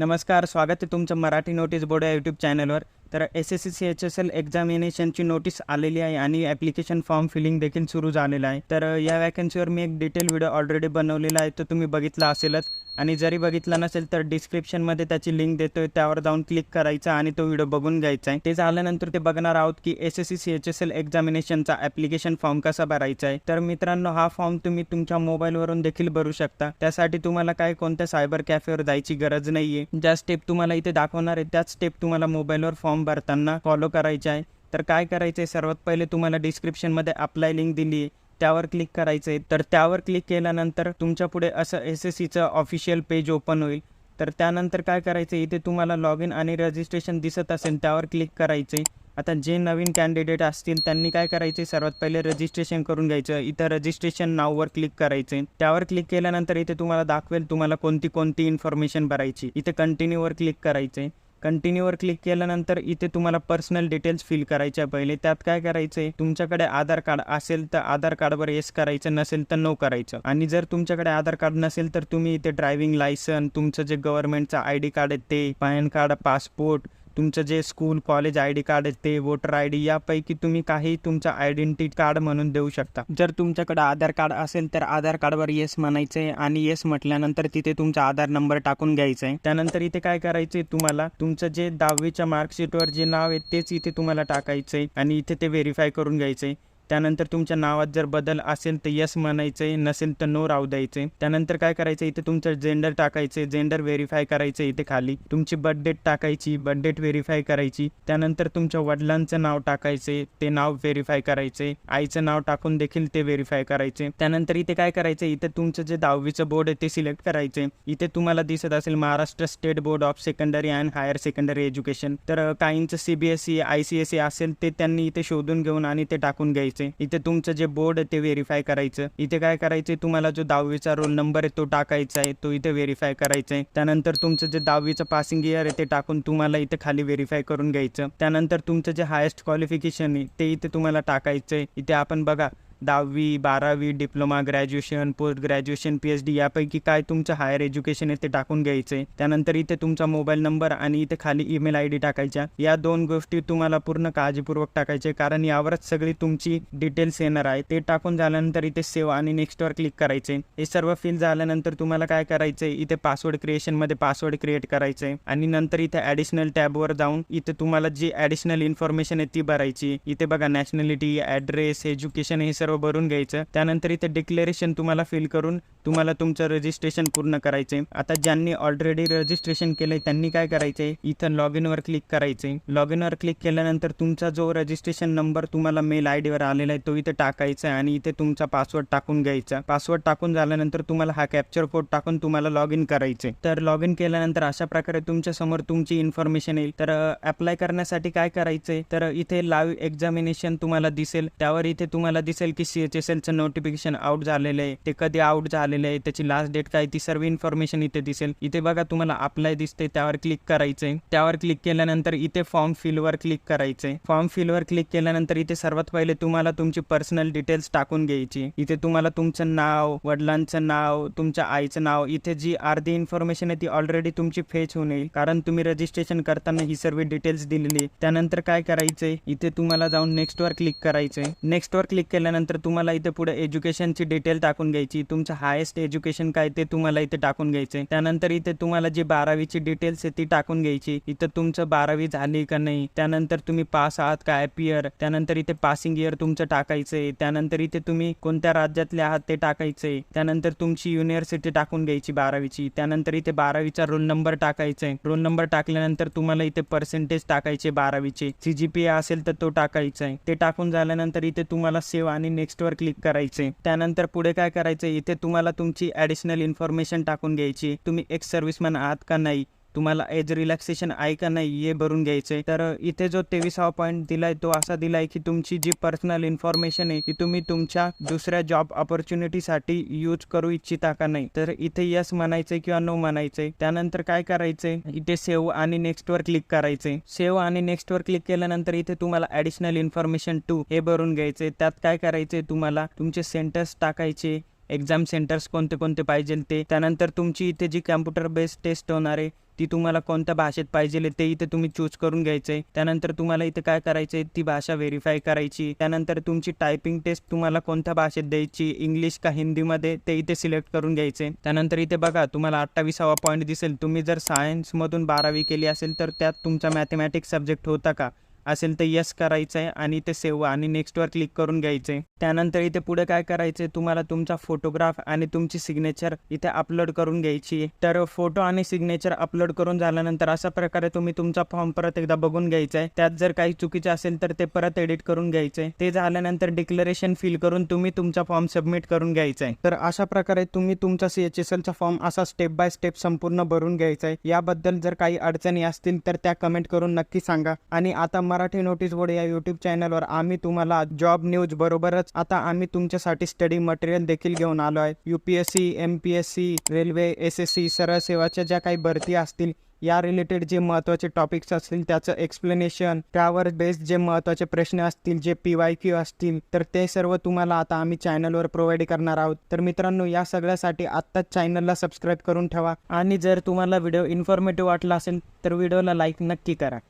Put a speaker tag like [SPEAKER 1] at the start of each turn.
[SPEAKER 1] नमस्कार स्वागत आहे तुमचं मराठी नोटीस बोर्ड या यूट्यूब चॅनलवर तर S S C C H S L एक्झामिनेशनची notice आलेली आहे आणि ॲप्लिकेशन फॉर्म फिलिंग देखील सुरू झालेलं आहे. तर या वॅकन्सीवर मी एक डिटेल व्हिडिओ ऑलरेडी बनवलेला आहे. तो तुम्ही बघितला असेलच. आणि जरी बघितला नसेल तर डिस्क्रिप्शनमध्ये त्याची लिंक देतोय. त्यावर जाऊन क्लिक करायचा आणि तो व्हिडिओ बघून घ्यायचा आहे. ते झाल्यानंतर ते बघणार आहोत की S S C C H S L एक्झामिनेशनचा application form कसा भरायचा आहे. तर मित्रांनो हा फॉर्म तुम्ही तुमच्या मोबाईलवरून देखील भरू शकता. त्यासाठी तुम्हाला काय कोणत्या सायबर कॅफेवर जायची गरज नाही आहे ज्या स्टेप तुम्हाला इथे दाखवणार आहे त्याच स्टेप तुम्हाला मोबाईलवर फॉर्म भरताना फॉलो करायचे आहे. तर काय करायचं आहे सर्वात पहिले तुम्हाला डिस्क्रिप्शनमध्ये अप्लाय लिंक दिली आहे. त्यावर क्लिक करायचं आहे तर त्यावर क्लिक केल्यानंतर तुमच्यापुढे असं एस एस सीचं ऑफिशियल पेज ओपन होईल. तर त्यानंतर काय करायचं इथे तुम्हाला लॉग इन आणि रजिस्ट्रेशन दिसत असेल त्यावर क्लिक करायचे आता जे नवीन कॅन्डिडेट असतील त्यांनी काय करायचे सर्वात पहिले रजिस्ट्रेशन करून घ्यायचं. इथं रजिस्ट्रेशन नाववर क्लिक करायचे त्यावर क्लिक केल्यानंतर इथे तुम्हाला दाखवेल तुम्हाला कोणती कोणती इन्फॉर्मेशन भरायची. इथे कंटिन्यूवर क्लिक करायचे कंटिन्यूवर क्लिक केल्यानंतर इथे तुम्हाला पर्सनल डिटेल्स फिल करायच्या पहिले. त्यात काय करायचं आहे तुमच्याकडे आधार कार्ड असेल तर आधार कार्डवर येस करायचं नसेल तर नो करायचं. आणि जर तुमच्याकडे आधार कार्ड नसेल तर तुम्ही इथे ड्रायव्हिंग लायसन तुमचं जे गव्हर्नमेंटचं आय डी कार्ड आहे ते पॅन कार्ड पासपोर्ट तुमचं जे school college I D card ते वोटर आय डी यापैकी तुम्ही काही तुमचं आयडेंटिटी कार्ड म्हणून देऊ शकता. जर तुमच्याकडे आधार कार्ड असेल तर आधार कार्डवर येस म्हणायचं आहे आणि येस म्हटल्यानंतर तिथे तुमचा आधार नंबर टाकून घ्यायचा आहे त्यानंतर इथे काय करायचंय तुम्हाला तुमचं जे दहावीच्या मार्कशीटवर जे नाव आहे तेच इथे तुम्हाला टाकायचं आहे आणि इथे ते व्हेरीफाय करून घ्यायचं आहे त्यानंतर तुमच्या नावात जर बदल असेल तर यस म्हणायचंय नसेल तर नो राहू द्यायचे त्यानंतर काय करायचं इथे तुमचं जेंडर टाकायचे जेंडर व्हेरीफाय करायचं इथे खाली. तुमची बर्थ डेट टाकायची बर्थ डेट व्हेरीफाय करायची. त्यानंतर तुमच्या वडिलांचं नाव टाकायचे ते नाव व्हेरीफाय करायचे आईचं नाव टाकून देखील ते व्हेरीफाय करायचे त्यानंतर इथे काय करायचं इथे तुमचं जे दहावीचं बोर्ड आहे ते सिलेक्ट करायचे इथे तुम्हाला दिसत असेल Maharashtra state board of secondary and higher secondary education तर काहींचं सीबीएसई आय सी एस असेल ते त्यांनी इथे शोधून घेऊन आणि ते टाकून घ्यायचे इथे तुमचं जे बोर्ड आहे ते व्हेरीफाय करायचं. इथे काय करायचं तुम्हाला जो दहावीचा रोल नंबर आहे तो टाकायचा आहे. तो इथे व्हेरीफाय करायचा आहे. त्यानंतर तुमचं जे दहावीचं पासिंग इयर आहे ते टाकून तुम्हाला इथे खाली व्हेरीफाय करून घ्यायचं. त्यानंतर तुमचं जे हायेस्ट क्वालिफिकेशन आहे ते इथे तुम्हाला टाकायचं आहे इथे आपण बघा दहावी बारावी diploma graduation post graduation P H D यापैकी काय तुमचं हायर एज्युकेशन आहे ते टाकून घ्यायचं. आहे त्यानंतर इथे तुमचा मोबाईल नंबर आणि इथे खाली ईमेल आय डी टाकायच्या. या दोन गोष्टी तुम्हाला पूर्ण काळजीपूर्वक टाकायचे कारण यावरच सगळी तुमची डिटेल्स येणार आहे ते टाकून झाल्यानंतर इथे सेव्ह आणि नेक्स्टवर क्लिक करायचे. हे सर्व फिल झाल्यानंतर तुम्हाला काय करायचं आहे इथे पासवर्ड क्रिएशनमध्ये पासवर्ड क्रिएट करायचं आहे आणि नंतर इथे ॲडिशनल टॅबवर जाऊन इथे तुम्हाला जी ॲडिशनल इन्फॉर्मेशन आहे ती भरायची. इथे बघा नॅशनॅलिटी ॲड्रेस एज्युकेशन हे सर्व भरून घ्यायचं. त्यानंतर इथे डिक्लेरेशन तुम्हाला फिल करून तुम्हाला तुमचं रजिस्ट्रेशन पूर्ण करायचे आता ज्यांनी ऑलरेडी रजिस्ट्रेशन केलंय त्यांनी काय करायचंय? इथं लॉग इनवर क्लिक करायचे लॉग इनवर क्लिक केल्यानंतर तुमचा जो रजिस्ट्रेशन नंबर तुम्हाला मेल आय डीवर आलेला आहे तो इथे टाकायचा आहे आणि इथे तुमचा पासवर्ड टाकून घ्यायचा. पासवर्ड टाकून झाल्यानंतर तुम्हाला हा कॅप्चर कोड टाकून तुम्हाला लॉग इन करायचे तर लॉग इन केल्यानंतर अशा प्रकारे तुमच्यासमोर तुमची इन्फॉर्मेशन येईल. तर अप्लाय करण्यासाठी काय करायचंय? तर इथे लाईव्ह एक्झामिनेशन तुम्हाला दिसेल. त्यावर इथे तुम्हाला दिसेल की सी एच एस एलचं नोटिफिकेशन आउट झालेलं आहे. ते कधी आउट झालेलं आहे त्याची लास्ट डेट काय ती सर्व इन्फॉर्मेशन इथे दिसेल. इथे बघा तुम्हाला अप्लाय दिसते त्यावर क्लिक करायचंय. त्यावर क्लिक केल्यानंतर इथे फॉर्म फिलवर क्लिक करायचंय. फॉर्म फिलवर क्लिक केल्यानंतर इथे सर्वात पहिले तुम्हाला तुमची पर्सनल डिटेल्स टाकून घ्यायची. इथे तुम्हाला तुमचं नाव वडिलांचं नाव तुमच्या आईचं नाव इथे जी अर्धी इन्फॉर्मेशन आहे ती ऑलरेडी तुमची फेच होऊन येईल. कारण तुम्ही रजिस्ट्रेशन करताना ही सर्व डिटेल्स दिलेली त्यानंतर काय करायचंय इथे तुम्हाला जाऊन नेक्स्ट वर क्लिक करायचंय. नेक्स्ट वर क्लिक केल्यानंतर तुम्हाला इथे पुढे एज्युकेशनची डिटेल टाकून घ्यायची. तुमचं हायेस्ट एज्युकेशन काय ते तुम्हाला इथे टाकून घ्यायचे त्यानंतर इथे तुम्हाला जी बारावीची डिटेल्स आहे ती टाकून घ्यायची. इथं तुमचं बारावी झाली का नाही त्यानंतर तुम्ही पास आहात काय पियर त्यानंतर इथे पासिंग इयर तुमचं टाकायचंय त्यानंतर इथे तुम्ही कोणत्या राज्यातले आहात ते टाकायचंय त्यानंतर तुमची युनिव्हर्सिटी टाकून घ्यायची बारावीची. त्यानंतर इथे बारावीचा रोल नंबर टाकायचा आहे. रोल नंबर टाकल्यानंतर तुम्हाला इथे पर्सेंटेज टाकायचे बारावीचे. सीजीपीए असेल तर तो टाकायचा आहे. ते टाकून झाल्यानंतर इथे तुम्हाला सेव्ह आणि नेक्स्ट वर क्लिक करायचे. त्यानंतर पुढे काय करायचं? इथे तुम्हाला तुमची ॲडिशनल इन्फॉर्मेशन टाकून घ्यायची. तुम्ही एक्स सर्व्हिसमॅन आहात का नाही? तुम्हाला एज रिलॅक्सेशन आहे का नाही हे भरून घ्यायचंय. तर इथे जो तेवीसावा पॉईंट दिलाय तो असा दिलाय की तुमची जी पर्सनल इन्फॉर्मेशन आहे ती तुम्ही तुमच्या दुसऱ्या जॉब ऑपॉर्च्युनिटीसाठी यूज करू इच्छिता का नाही. तर इथे यस म्हणायचंय किंवा नो म्हणायचंय. त्यानंतर काय करायचंय? इथे सेव्ह आणि नेक्स्ट वर क्लिक करायचंय. सेव्ह आणि नेक्स्ट वर क्लिक केल्यानंतर इथे तुम्हाला ॲडिशनल इन्फॉर्मेशन टू हे भरून घ्यायचंय. त्यात काय करायचंय तुम्हाला? तुमचे सेंटर्स टाकायचे. एक्झाम सेंटर्स कोणते कोणते पाहिजे ते. त्यानंतर तुमची इथे जी कॅम्प्युटर बेस्ड टेस्ट होणार आहे ती तुम्हाला कोणत्या भाषेत पाहिजे ते इथे तुम्ही चूज करून घ्यायचंय. त्यानंतर तुम्हाला इथे काय करायचंय ती भाषा व्हेरीफाय करायची. त्यानंतर तुमची टायपिंग टेस्ट तुम्हाला कोणत्या भाषेत द्यायची इंग्लिश का हिंदीमध्ये ते इथे सिलेक्ट करून घ्यायचे त्यानंतर इथे बघा तुम्हाला अठ्ठावीसावा पॉईंट दिसेल. तुम्ही जर सायन्समधून बारावी केली असेल तर त्यात तुमचा मॅथमॅटिक्स सब्जेक्ट होता का? असेल तर यस करायचं आहे आणि ते सेव्ह आणि नेक्स्टवर क्लिक करून घ्यायचे त्यानंतर इथे पुढे काय करायचं तुम्हाला तुमचा फोटोग्राफ आणि तुमची सिग्नेचर इथे अपलोड करून घ्यायची तर फोटो आणि सिग्नेचर अपलोड करून झाल्यानंतर अशा प्रकारे तुम्ही तुमचा फॉर्म परत एकदा बघून घ्यायचा आहे त्यात जर काही चुकीचे असेल तर ते परत एडिट करून घ्यायचे ते झाल्यानंतर डिक्लरेशन फिल करून तुम्ही तुमचा फॉर्म सबमिट करून घ्यायचा आहे तर अशा प्रकारे तुम्ही तुमचा सी एच एस एलचा फॉर्म असा स्टेप बाय स्टेप संपूर्ण भरून घ्यायचा आहे याबद्दल जर काही अडचणी असतील तर त्या कमेंट करून नक्की सांगा. आणि आता मराठी नोटीस बोर्ड या युट्यूब चॅनलवर आम्ही तुम्हाला जॉब न्यूज बरोबरच आता आम्ही तुमच्यासाठी स्टडी मटेरियल देखील घेऊन आलो आहे. UPSC M P S C railway S S C सरळ सेवाच्या ज्या काही भरती असतील या रिलेटेड जे महत्त्वाचे टॉपिक्स असतील त्याचं एक्सप्लेनेशन त्यावर बेस्ड जे महत्त्वाचे प्रश्न असतील जे पी वाय क्यू असतील तर ते सर्व तुम्हाला आता आम्ही चॅनलवर प्रोव्हाइड करणार आहोत. तर मित्रांनो या सगळ्यासाठी आत्ताच चॅनलला सबस्क्राईब करून ठेवा. आणि जर तुम्हाला व्हिडिओ इन्फॉर्मेटिव्ह वाटला असेल तर व्हिडिओला लाईक नक्की करा.